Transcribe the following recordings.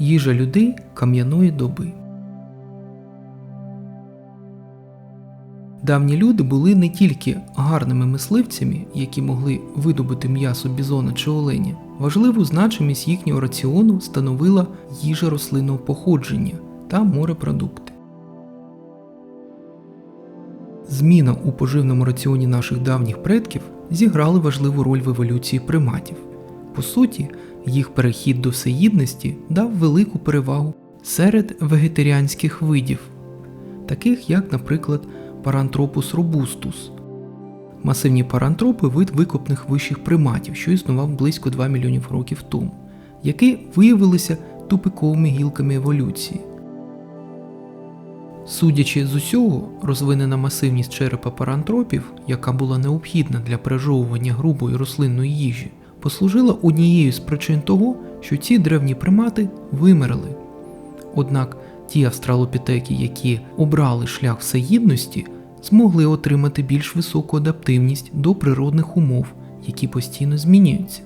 Їжа людей кам'яної доби. Давні люди були не тільки гарними мисливцями, які могли видобути м'ясо бізона чи оленя. Важливу значимість їхнього раціону становила їжа рослинного походження та морепродукти. Зміна у поживному раціоні наших давніх предків зіграли важливу роль в еволюції приматів. По суті, їх перехід до всеїдності дав велику перевагу серед вегетаріанських видів, таких як, наприклад, Paranthropus robustus. Масивні парантропи вид викопних вищих приматів, що існував близько 2 мільйонів років тому, які виявилися тупиковими гілками еволюції. Судячи з усього, розвинена масивність черепа парантропів, яка була необхідна для пережовування грубої рослинної їжі, послужила однією з причин того, що ці древні примати вимерли. Однак ті австралопітеки, які обрали шлях всеїдності, змогли отримати більш високу адаптивність до природних умов, які постійно змінюються.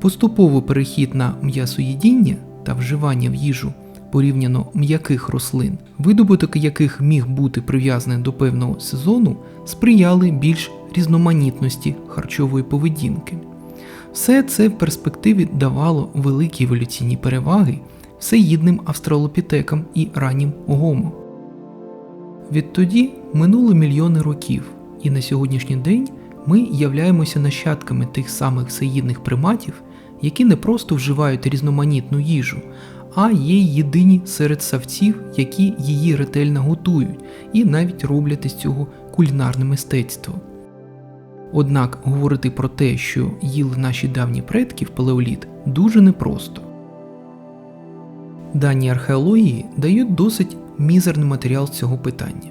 Поступовий перехід на м'ясоїдіння та вживання в їжу порівняно м'яких рослин, видобуток яких міг бути прив'язаний до певного сезону, сприяли більш різноманітності харчової поведінки. Все це в перспективі давало великі еволюційні переваги всеїдним австралопітекам і раннім гомо. Відтоді минули мільйони років, і на сьогоднішній день ми являємося нащадками тих самих всеїдних приматів, які не просто вживають різноманітну їжу, а є єдині серед савців, які її ретельно готують і навіть роблять із цього кулінарне мистецтво. Однак говорити про те, що їли наші давні предки в палеоліт, дуже непросто. Дані археології дають досить мізерний матеріал цього питання.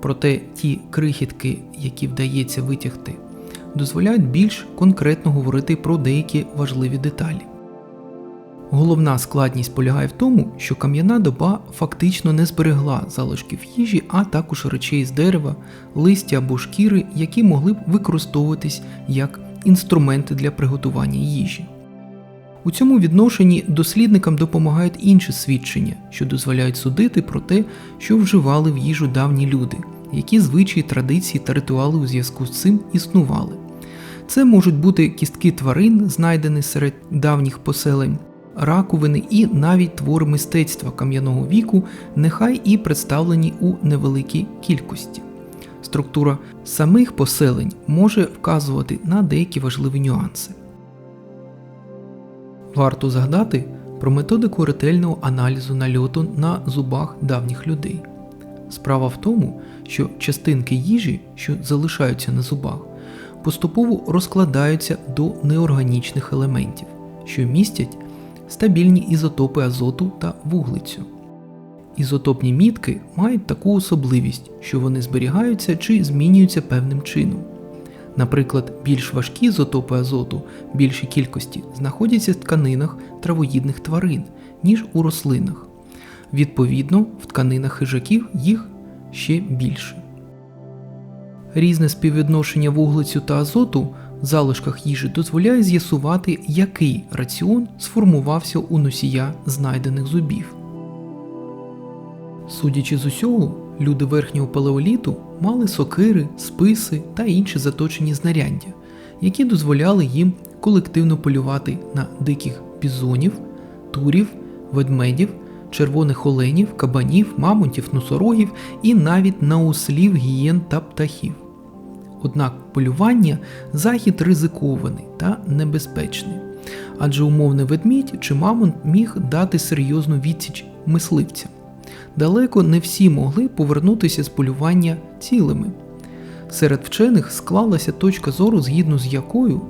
Проте ті крихітки, які вдається витягти, дозволяють більш конкретно говорити про деякі важливі деталі. Головна складність полягає в тому, що кам'яна доба фактично не зберегла залишків їжі, а також речей з дерева, листя або шкіри, які могли б використовуватись як інструменти для приготування їжі. У цьому відношенні дослідникам допомагають інші свідчення, що дозволяють судити про те, що вживали в їжу давні люди, які звичаї, традиції та ритуали у зв'язку з цим існували. Це можуть бути кістки тварин, знайдені серед давніх поселень, раковини і навіть твори мистецтва кам'яного віку, нехай і представлені у невеликій кількості. Структура самих поселень може вказувати на деякі важливі нюанси. Варто згадати про методику ретельного аналізу нальоту на зубах давніх людей. Справа в тому, що частинки їжі, що залишаються на зубах, поступово розкладаються до неорганічних елементів, що містять стабільні ізотопи азоту та вуглецю. Ізотопні мітки мають таку особливість, що вони зберігаються чи змінюються певним чином. Наприклад, більш важкі ізотопи азоту більшій кількості знаходяться в тканинах травоїдних тварин, ніж у рослинах. Відповідно, в тканинах хижаків їх ще більше. Різне співвідношення вуглецю та азоту залишках їжі дозволяє з'ясувати, який раціон сформувався у носія знайдених зубів. Судячи з усього, люди верхнього палеоліту мали сокири, списи та інші заточені знаряддя, які дозволяли їм колективно полювати на диких бізонів, турів, ведмедів, червоних оленів, кабанів, мамонтів, носорогів і навіть на ослів, гієн та птахів. Однак полювання захід ризикований та небезпечний, адже умовний ведмідь чи мамонт міг дати серйозну відсіч мисливцям. Далеко не всі могли повернутися з полювання цілими. Серед вчених склалася точка зору, згідно з якою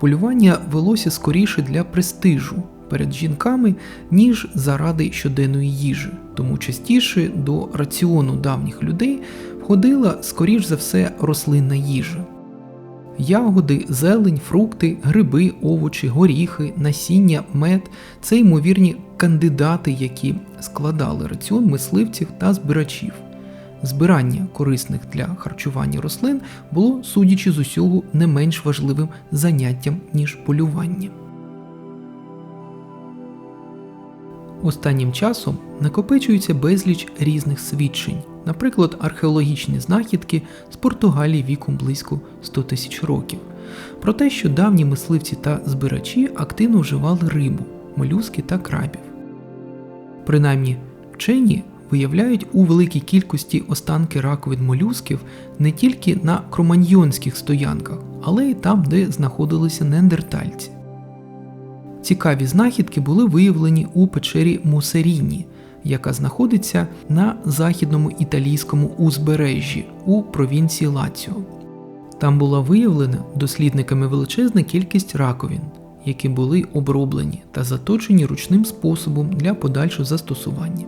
полювання велося скоріше для престижу перед жінками, ніж заради щоденної їжі, тому частіше до раціону давніх людей входила, скоріш за все, рослинна їжа. Ягоди, зелень, фрукти, гриби, овочі, горіхи, насіння, мед це ймовірні кандидати, які складали раціон мисливців та збирачів. Збирання корисних для харчування рослин було, судячи з усього, не менш важливим заняттям, ніж полювання. Останнім часом накопичується безліч різних свідчень, наприклад, археологічні знахідки з Португалії віком близько 100 тисяч років, про те, що давні мисливці та збирачі активно вживали рибу, молюски та крабів. Принаймні, вчені виявляють у великій кількості останки раковин молюсків не тільки на кроманьйонських стоянках, але й там, де знаходилися неандертальці. Цікаві знахідки були виявлені у печері Мусеріні, яка знаходиться на західному італійському узбережжі у провінції Лаціо. Там була виявлена дослідниками величезна кількість раковин, які були оброблені та заточені ручним способом для подальшого застосування.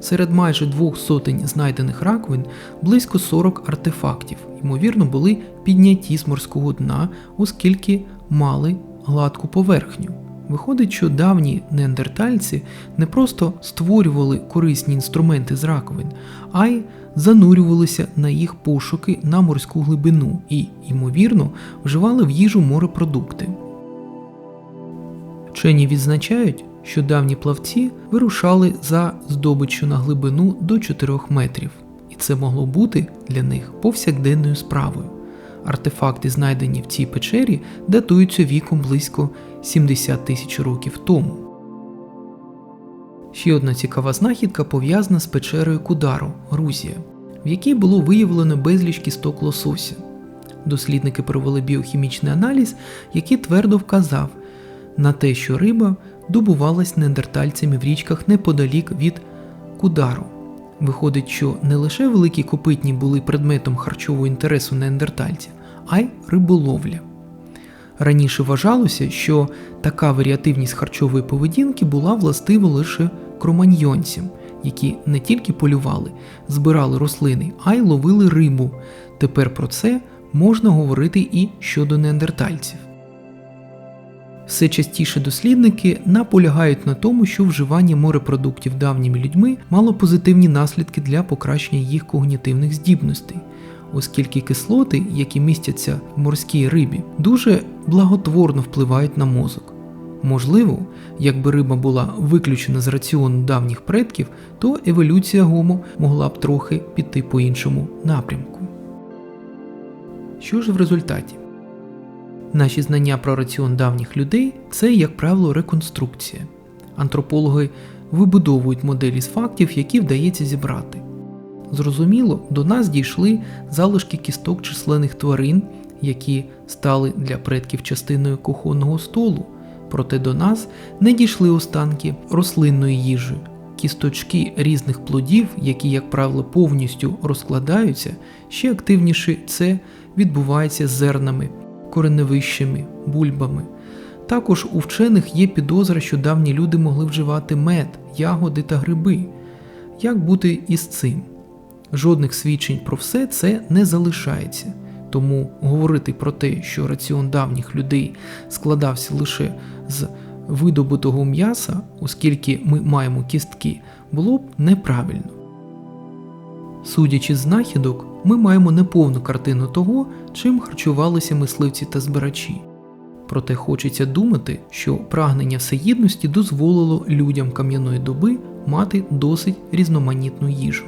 Серед майже двох сотень знайдених раковин близько 40 артефактів, ймовірно, були підняті з морського дна, оскільки мали гладку поверхню. Виходить, що давні неандертальці не просто створювали корисні інструменти з раковин, а й занурювалися на їх пошуки на морську глибину і, ймовірно, вживали в їжу морепродукти. Вчені відзначають, що давні плавці вирушали за здобиччю на глибину до 4 метрів, і це могло бути для них повсякденною справою. Артефакти, знайдені в цій печері, датуються віком близько 70 тисяч років тому. Ще одна цікава знахідка пов'язана з печерою Кудару, Грузія, в якій було виявлено безліч кісток лосося. Дослідники провели біохімічний аналіз, який твердо вказав на те, що риба добувалась неандертальцями в річках неподалік від Кудару. Виходить, що не лише великі копитні були предметом харчового інтересу неандертальців, а й риболовля. Раніше вважалося, що така варіативність харчової поведінки була властива лише кроманьйонцям, які не тільки полювали, збирали рослини, а й ловили рибу. Тепер про це можна говорити і щодо неандертальців. Все частіше дослідники наполягають на тому, що вживання морепродуктів давніми людьми мало позитивні наслідки для покращення їх когнітивних здібностей, оскільки кислоти, які містяться в морській рибі, дуже благотворно впливають на мозок. Можливо, якби риба була виключена з раціону давніх предків, то еволюція гому могла б трохи піти по іншому напрямку. Що ж в результаті? Наші знання про раціон давніх людей це, як правило, реконструкція. Антропологи вибудовують моделі з фактів, які вдається зібрати. Зрозуміло, до нас дійшли залишки кісток численних тварин, які стали для предків частиною кухонного столу, проте до нас не дійшли останки рослинної їжі, кісточки різних плодів, які, як правило, повністю розкладаються, ще активніше це відбувається з зернами кореневищами, бульбами. Також у вчених є підозра, що давні люди могли вживати мед, ягоди та гриби. Як бути із цим? Жодних свідчень про все це не залишається, тому говорити про те, що раціон давніх людей складався лише з видобутого м'яса, оскільки ми маємо кістки, було б неправильно. Судячи з знахідок, ми маємо неповну картину того, чим харчувалися мисливці та збирачі. Проте хочеться думати, що прагнення всеїдності дозволило людям кам'яної доби мати досить різноманітну їжу.